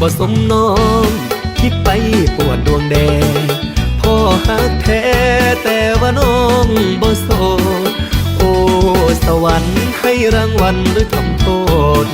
บ่สมน้อง คิดไปปวดดวงแดงพ่อหักแท้แต่ว่าน้องบ่โสดโอ้ สวรรค์ให้รางวัลหรือทำโทษ